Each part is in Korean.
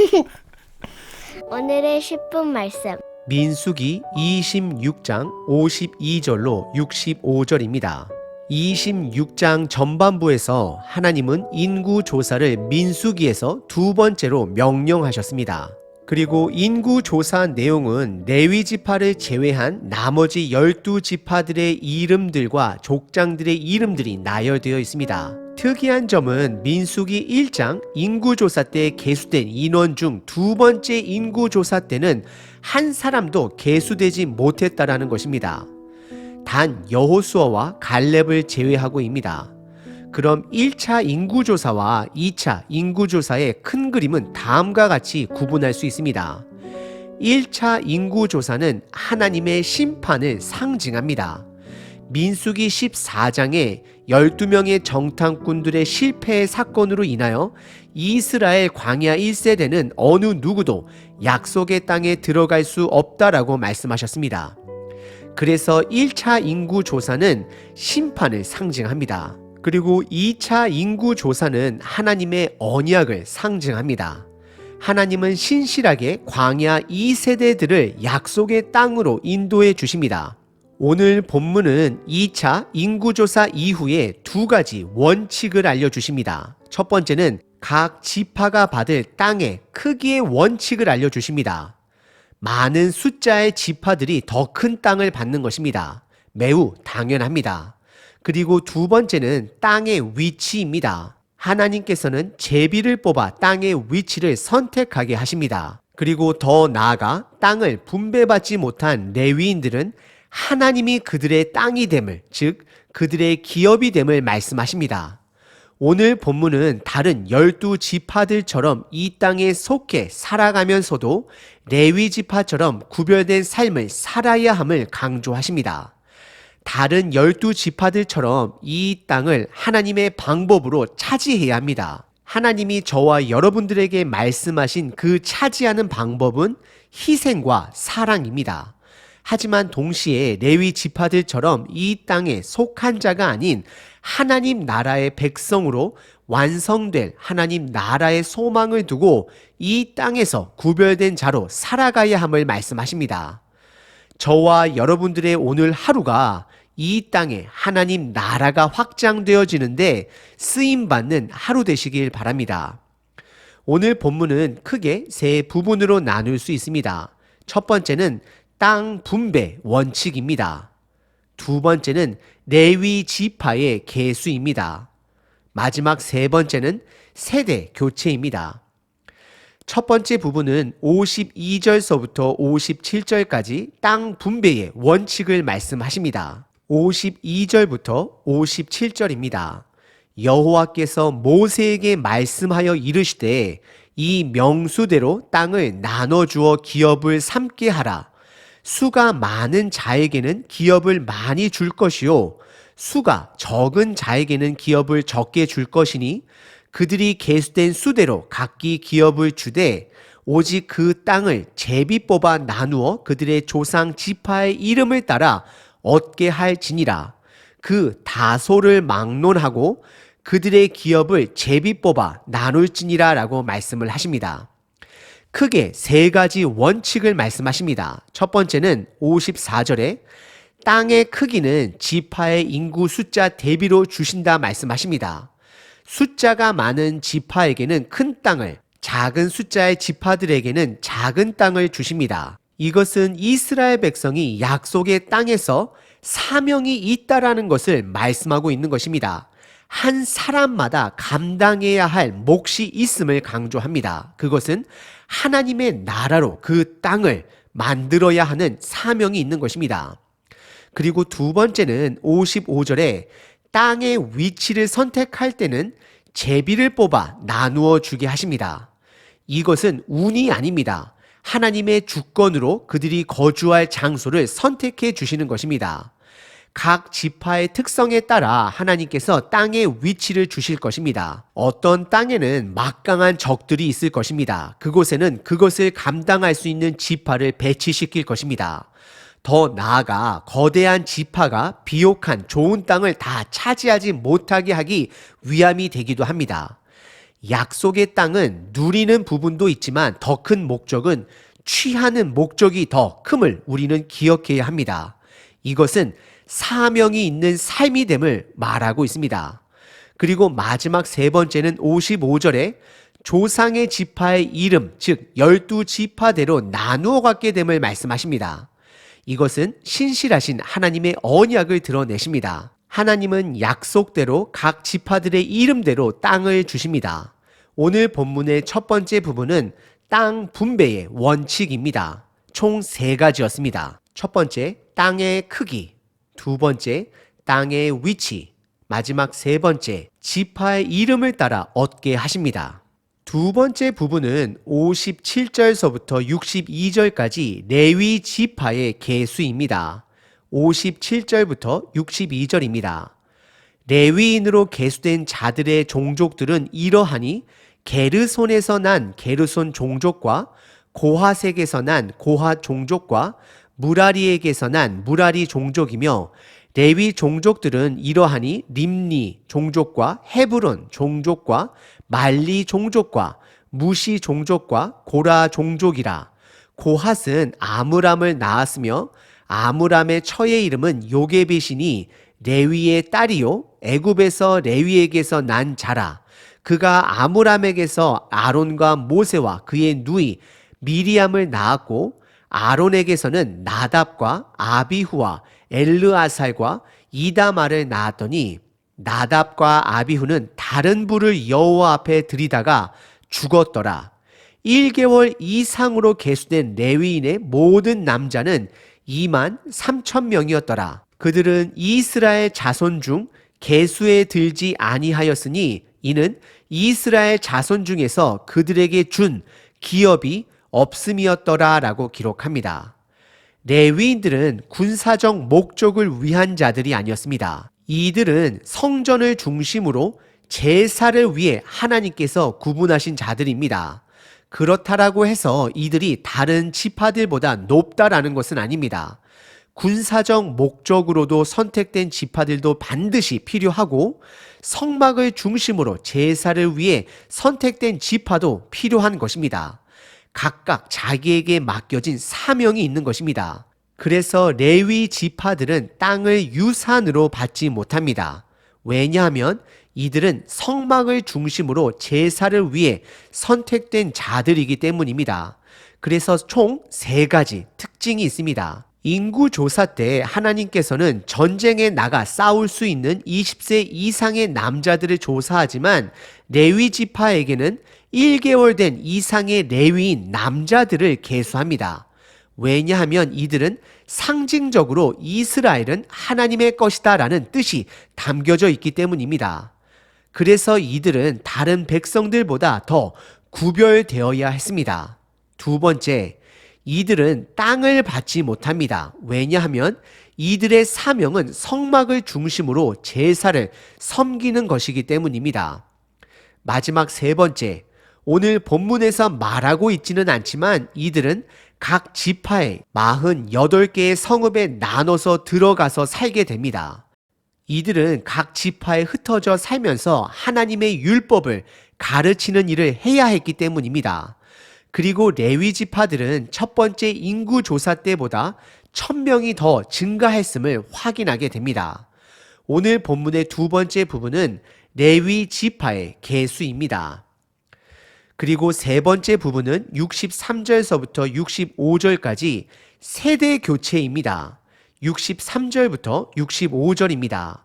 오늘의 10분 말씀. 민수기 26장 52절로 65절입니다. 26장 전반부에서 하나님은 인구 조사를 민수기에서 두 번째로 명령하셨습니다. 그리고 인구 조사 내용은 레위 지파를 제외한 나머지 12 지파들의 이름들과 족장들의 이름들이 나열되어 있습니다. 특이한 점은 민수기 1장 인구조사 때 개수된 인원 중 두 번째 인구조사 때는 한 사람도 개수되지 못했다라는 것입니다. 단 여호수아와 갈렙을 제외하고입니다. 그럼 1차 인구조사와 2차 인구조사의 큰 그림은 다음과 같이 구분할 수 있습니다. 1차 인구조사는 하나님의 심판을 상징합니다. 민수기 14장에 12명의 정탐꾼들의 실패의 사건으로 인하여 이스라엘 광야 1세대는 어느 누구도 약속의 땅에 들어갈 수 없다라고 말씀하셨습니다. 그래서 1차 인구 조사는 심판을 상징합니다. 그리고 2차 인구 조사는 하나님의 언약을 상징합니다. 하나님은 신실하게 광야 2세대들을 약속의 땅으로 인도해 주십니다. 오늘 본문은 2차 인구조사 이후에 두 가지 원칙을 알려주십니다. 첫 번째는 각 지파가 받을 땅의 크기의 원칙을 알려주십니다. 많은 숫자의 지파들이 더 큰 땅을 받는 것입니다. 매우 당연합니다. 그리고 두 번째는 땅의 위치입니다. 하나님께서는 제비를 뽑아 땅의 위치를 선택하게 하십니다. 그리고 더 나아가 땅을 분배받지 못한 레위인들은 하나님이 그들의 땅이 됨을, 즉, 그들의 기업이 됨을 말씀하십니다. 오늘 본문은 다른 열두 지파들처럼 이 땅에 속해 살아가면서도 레위 지파처럼 구별된 삶을 살아야 함을 강조하십니다. 다른 열두 지파들처럼 이 땅을 하나님의 방법으로 차지해야 합니다. 하나님이 저와 여러분들에게 말씀하신 그 차지하는 방법은 희생과 사랑입니다. 하지만 동시에 레위 지파들처럼 이 땅에 속한 자가 아닌 하나님 나라의 백성으로 완성될 하나님 나라의 소망을 두고 이 땅에서 구별된 자로 살아가야 함을 말씀하십니다. 저와 여러분들의 오늘 하루가 이 땅에 하나님 나라가 확장되어지는데 쓰임 받는 하루 되시길 바랍니다. 오늘 본문은 크게 세 부분으로 나눌 수 있습니다. 첫 번째는 땅 분배 원칙입니다. 두 번째는 레위 지파의 개수입니다. 마지막 세 번째는 세대 교체입니다. 첫 번째 부분은 52절서부터 57절까지 땅 분배의 원칙을 말씀하십니다. 52절부터 57절입니다. 여호와께서 모세에게 말씀하여 이르시되 이 명수대로 땅을 나눠 주어 기업을 삼게 하라. 수가 많은 자에게는 기업을 많이 줄 것이요 수가 적은 자에게는 기업을 적게 줄 것이니 그들이 계수된 수대로 각기 기업을 주되 오직 그 땅을 제비 뽑아 나누어 그들의 조상 지파의 이름을 따라 얻게 할지니라 그 다소를 막론하고 그들의 기업을 제비 뽑아 나눌지니라라고 말씀을 하십니다. 크게 세 가지 원칙을 말씀하십니다. 첫 번째는 54절에 땅의 크기는 지파의 인구 숫자 대비로 주신다 말씀하십니다. 숫자가 많은 지파에게는 큰 땅을, 작은 숫자의 지파들에게는 작은 땅을 주십니다. 이것은 이스라엘 백성이 약속의 땅에서 사명이 있다라는 것을 말씀하고 있는 것입니다. 한 사람마다 감당해야 할 몫이 있음을 강조합니다. 그것은 하나님의 나라로 그 땅을 만들어야 하는 사명이 있는 것입니다. 그리고 두 번째는 55절에 땅의 위치를 선택할 때는 제비를 뽑아 나누어 주게 하십니다. 이것은 운이 아닙니다. 하나님의 주권으로 그들이 거주할 장소를 선택해 주시는 것입니다. 각 지파의 특성에 따라 하나님께서 땅의 위치를 주실 것입니다. 어떤 땅에는 막강한 적들이 있을 것입니다. 그곳에는 그것을 감당할 수 있는 지파를 배치시킬 것입니다. 더 나아가 거대한 지파가 비옥한 좋은 땅을 다 차지하지 못하게 하기 위함이 되기도 합니다. 약속의 땅은 누리는 부분도 있지만 더 큰 목적은 취하는 목적이 더 큼을 우리는 기억해야 합니다. 이것은 사명이 있는 삶이 됨을 말하고 있습니다. 그리고 마지막 세 번째는 55절에 조상의 지파의 이름, 즉 열두 지파대로 나누어 갖게 됨을 말씀하십니다. 이것은 신실하신 하나님의 언약을 드러내십니다. 하나님은 약속대로 각 지파들의 이름대로 땅을 주십니다. 오늘 본문의 첫 번째 부분은 땅 분배의 원칙입니다. 총 세 가지였습니다. 첫 번째, 땅의 크기. 두 번째, 땅의 위치. 마지막 세 번째, 지파의 이름을 따라 얻게 하십니다. 두 번째 부분은 57절서부터 62절까지 레위 지파의 개수입니다. 57절부터 62절입니다. 레위인으로 개수된 자들의 종족들은 이러하니 게르손에서 난 게르손 종족과 고하색에서 난 고하 종족과 무라리에게서 난 무라리 종족이며 레위 종족들은 이러하니 림니 종족과 헤브론 종족과 말리 종족과 무시 종족과 고라 종족이라 고핫은 아므람을 낳았으며 아므람의 처의 이름은 요게벳이니 레위의 딸이요 애굽에서 레위에게서 난 자라 그가 아므람에게서 아론과 모세와 그의 누이 미리암을 낳았고 아론에게서는 나답과 아비후와 엘르아살과 이다마를 낳았더니 나답과 아비후는 다른 불을 여호와 앞에 들이다가 죽었더라. 1개월 이상으로 개수된 레위인의 모든 남자는 2만 3천 명이었더라. 그들은 이스라엘 자손 중 개수에 들지 아니하였으니 이는 이스라엘 자손 중에서 그들에게 준 기업이 없음이었더라라고 기록합니다. 레위인들은 군사적 목적을 위한 자들이 아니었습니다. 이들은 성전을 중심으로 제사를 위해 하나님께서 구분하신 자들입니다. 그렇다라고 해서 이들이 다른 지파들보다 높다라는 것은 아닙니다. 군사적 목적으로도 선택된 지파들도 반드시 필요하고 성막을 중심으로 제사를 위해 선택된 지파도 필요한 것입니다. 각각 자기에게 맡겨진 사명이 있는 것입니다. 그래서 레위 지파들은 땅을 유산으로 받지 못합니다. 왜냐하면 이들은 성막을 중심으로 제사를 위해 선택된 자들이기 때문입니다. 그래서 총 세 가지 특징이 있습니다. 인구 조사 때 하나님께서는 전쟁에 나가 싸울 수 있는 20세 이상의 남자들을 조사하지만 레위 지파에게는 1개월 된 이상의 레위인 남자들을 계수합니다. 왜냐하면 이들은 상징적으로 이스라엘은 하나님의 것이다 라는 뜻이 담겨져 있기 때문입니다. 그래서 이들은 다른 백성들보다 더 구별되어야 했습니다. 두 번째, 이들은 땅을 받지 못합니다. 왜냐하면 이들의 사명은 성막을 중심으로 제사를 섬기는 것이기 때문입니다. 마지막 세 번째, 오늘 본문에서 말하고 있지는 않지만 이들은 각 지파에 48개의 성읍에 나눠서 들어가서 살게 됩니다. 이들은 각 지파에 흩어져 살면서 하나님의 율법을 가르치는 일을 해야 했기 때문입니다. 그리고 레위 지파들은 첫 번째 인구 조사 때보다 1000명이 더 증가했음을 확인하게 됩니다. 오늘 본문의 두 번째 부분은 레위 지파의 개수입니다. 그리고 세 번째 부분은 63절서부터 65절까지 세대 교체입니다. 63절부터 65절입니다.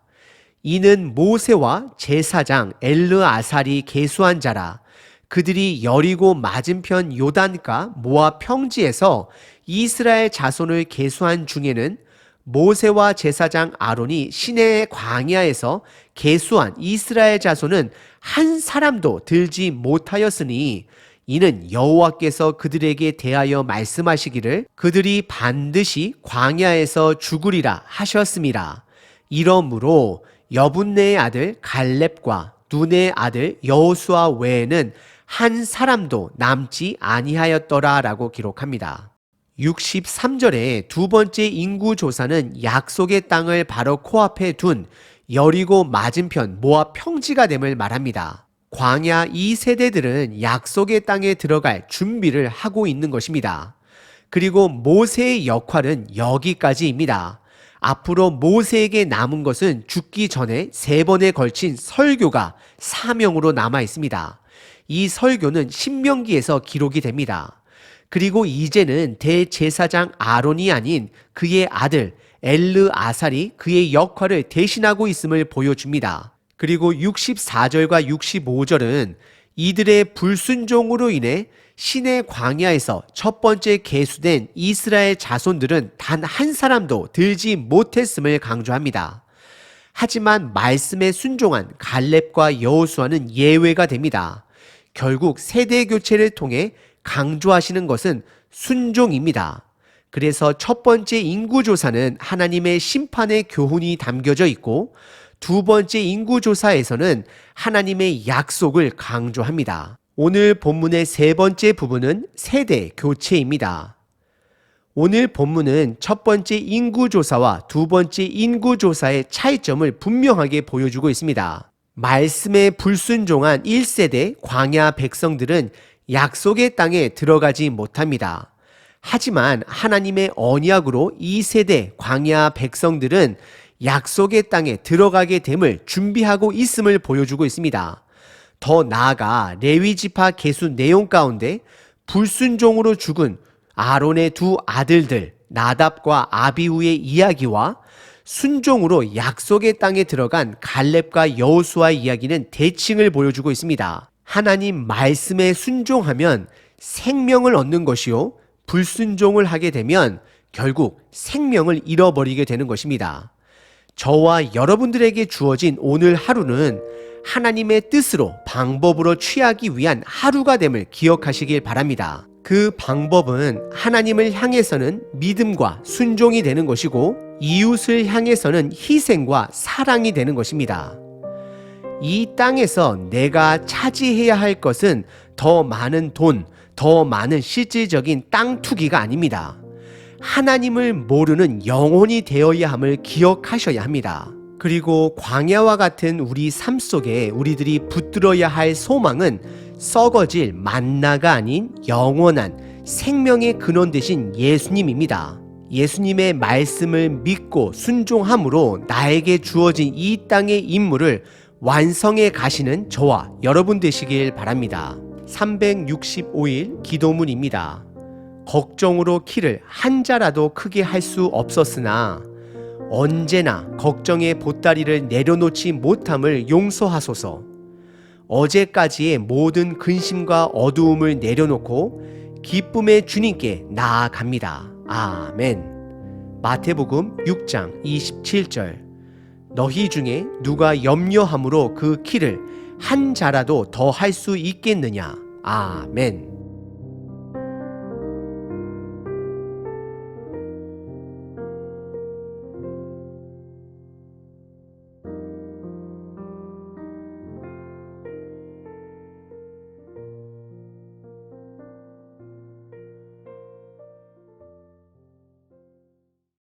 이는 모세와 제사장 엘르아살이 계수한 자라. 그들이 여리고 맞은편 요단가 모압 평지에서 이스라엘 자손을 계수한 중에는 모세와 제사장 아론이 시내의 광야에서 계수한 이스라엘 자손은 한 사람도 들지 못하였으니 이는 여호와께서 그들에게 대하여 말씀하시기를 그들이 반드시 광야에서 죽으리라 하셨습니다. 이러므로 여분네의 아들 갈렙과 눈의 아들 여호수아 외에는 한 사람도 남지 아니하였더라라고 기록합니다. 63절의 두 번째 인구 조사는 약속의 땅을 바로 코앞에 둔 여리고 맞은편 모압 평지가 됨을 말합니다. 광야 이 세대들은 약속의 땅에 들어갈 준비를 하고 있는 것입니다. 그리고 모세의 역할은 여기까지입니다. 앞으로 모세에게 남은 것은 죽기 전에 세 번에 걸친 설교가 사명으로 남아 있습니다. 이 설교는 신명기에서 기록이 됩니다. 그리고 이제는 대제사장 아론이 아닌 그의 아들 엘르 아살이 그의 역할을 대신하고 있음을 보여줍니다. 그리고 64절과 65절은 이들의 불순종으로 인해 신의 광야에서 첫 번째 계수된 이스라엘 자손들은 단 한 사람도 들지 못했음을 강조합니다. 하지만 말씀에 순종한 갈렙과 여호수아는 예외가 됩니다. 결국 세대 교체를 통해 강조하시는 것은 순종입니다. 그래서 첫 번째 인구조사는 하나님의 심판의 교훈이 담겨져 있고 두 번째 인구조사에서는 하나님의 약속을 강조합니다. 오늘 본문의 세 번째 부분은 세대 교체입니다. 오늘 본문은 첫 번째 인구조사와 두 번째 인구조사의 차이점을 분명하게 보여주고 있습니다. 말씀에 불순종한 1세대 광야 백성들은 약속의 땅에 들어가지 못합니다. 하지만 하나님의 언약으로 2세대 광야 백성들은 약속의 땅에 들어가게 됨을 준비하고 있음을 보여주고 있습니다. 더 나아가 레위 지파 계수 내용 가운데 불순종으로 죽은 아론의 두 아들들 나답과 아비우의 이야기와 순종으로 약속의 땅에 들어간 갈렙과 여호수아의 이야기는 대칭을 보여주고 있습니다. 하나님 말씀에 순종하면 생명을 얻는 것이요 불순종을 하게 되면 결국 생명을 잃어버리게 되는 것입니다. 저와 여러분들에게 주어진 오늘 하루는 하나님의 뜻으로 방법으로 취하기 위한 하루가 됨을 기억하시길 바랍니다. 그 방법은 하나님을 향해서는 믿음과 순종이 되는 것이고 이웃을 향해서는 희생과 사랑이 되는 것입니다. 이 땅에서 내가 차지해야 할 것은 더 많은 돈, 더 많은 실질적인 땅 투기가 아닙니다. 하나님을 모르는 영혼이 되어야 함을 기억하셔야 합니다. 그리고 광야와 같은 우리 삶 속에 우리들이 붙들어야 할 소망은 썩어질 만나가 아닌 영원한 생명의 근원 되신 예수님입니다. 예수님의 말씀을 믿고 순종함으로 나에게 주어진 이 땅의 임무를 완성해 가시는 저와 여러분 되시길 바랍니다. 365일 기도문입니다. 걱정으로 키를 한 자라도 크게 할 수 없었으나 언제나 걱정의 보따리를 내려놓지 못함을 용서하소서. 어제까지의 모든 근심과 어두움을 내려놓고 기쁨의 주님께 나아갑니다. 아멘. 마태복음 6장 27절. 너희 중에 누가 염려함으로 그 키를 한 자라도 더 할 수 있겠느냐? 아멘.